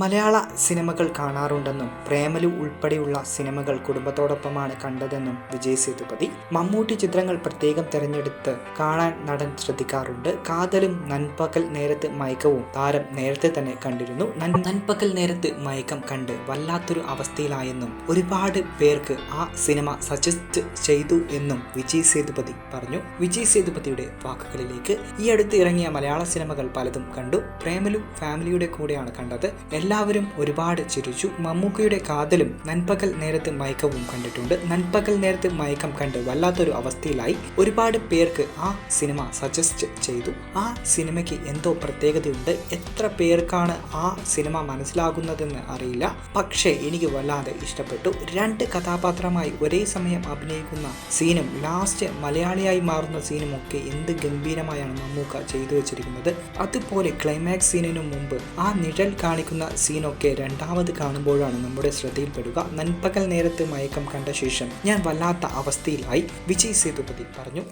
മലയാള സിനിമകൾ കാണാറുണ്ടെന്നും പ്രേമലു ഉൾപ്പെടെയുള്ള സിനിമകൾ കുടുംബത്തോടൊപ്പമാണ് കണ്ടതെന്നും വിജയ് സേതുപതി മമ്മൂട്ടി ചിത്രങ്ങൾ പ്രത്യേകം തിരഞ്ഞെടുത്ത് കാണാൻ നടൻ ശ്രദ്ധിക്കാറുണ്ട്. കാതലും നൻപകൽ നേരത്ത് മയക്കവും താരം നേരത്തെ തന്നെ കണ്ടിരുന്നു. നൻ- നൻപകൽ നേരത്ത് മയക്കം കണ്ട് വല്ലാത്തൊരു അവസ്ഥയിലായെന്നും ഒരുപാട് പേർക്ക് ആ സിനിമ സജസ്റ്റ് ചെയ്തു എന്നും വിജയ് സേതുപതി പറഞ്ഞു. വിജയ് സേതുപതിയുടെ വാക്കുകളിലേക്ക് ഈ അടുത്ത് ഇറങ്ങിയ മലയാള സിനിമകൾ പലതും കണ്ടു. പ്രേമലും ഫാമിലിയുടെ കൂടെയാണ് കണ്ടത്. എല്ലാവരും ഒരുപാട് ചിരിച്ചു. മമ്മൂക്കയുടെ കാതലും നൻപകൽ നേരത്ത് മയക്കവും കണ്ടിട്ടുണ്ട്. നൻപകൽ നേരത്ത് മയക്കം കണ്ട് വല്ലാത്തൊരു അവസ്ഥയിലായി ഒരുപാട് പേർക്ക് ആ സിനിമ സജസ്റ്റ് ചെയ്തു. ആ സിനിമയ്ക്ക് എന്തോ പ്രത്യേകതയുണ്ട്. എത്ര പേർക്കാണ് ആ സിനിമ മനസ്സിലാകുന്നതെന്ന് അറിയില്ല. പക്ഷേ എനിക്ക് വല്ലാതെ ഇഷ്ടപ്പെട്ടു. രണ്ട് കഥാപാത്രമായി ഒരേ സമയം അഭിനയിക്കുന്ന സീനും ലാസ്റ്റ് മലയാളിയായി മാറുന്ന സീനും ഒക്കെ എന്ത് ഗംഭീരമായാണ് മമ്മൂക്ക ചെയ്തു വെച്ചിരിക്കുന്നത്. അതുപോലെ ക്ലൈമാക്സ് സീനിനു മുമ്പ് ആ നിഴൽ കാണിക്കുന്ന സീനൊക്കെ രണ്ടാമത് കാണുമ്പോഴാണ് നമ്മുടെ ശ്രദ്ധയിൽപ്പെടുക. നൻപകൽ നേരത്ത് മയക്കം കണ്ട ശേഷം ഞാൻ വല്ലാത്ത അവസ്ഥയിലായി. വിജയ് സേതുപതി പറഞ്ഞു.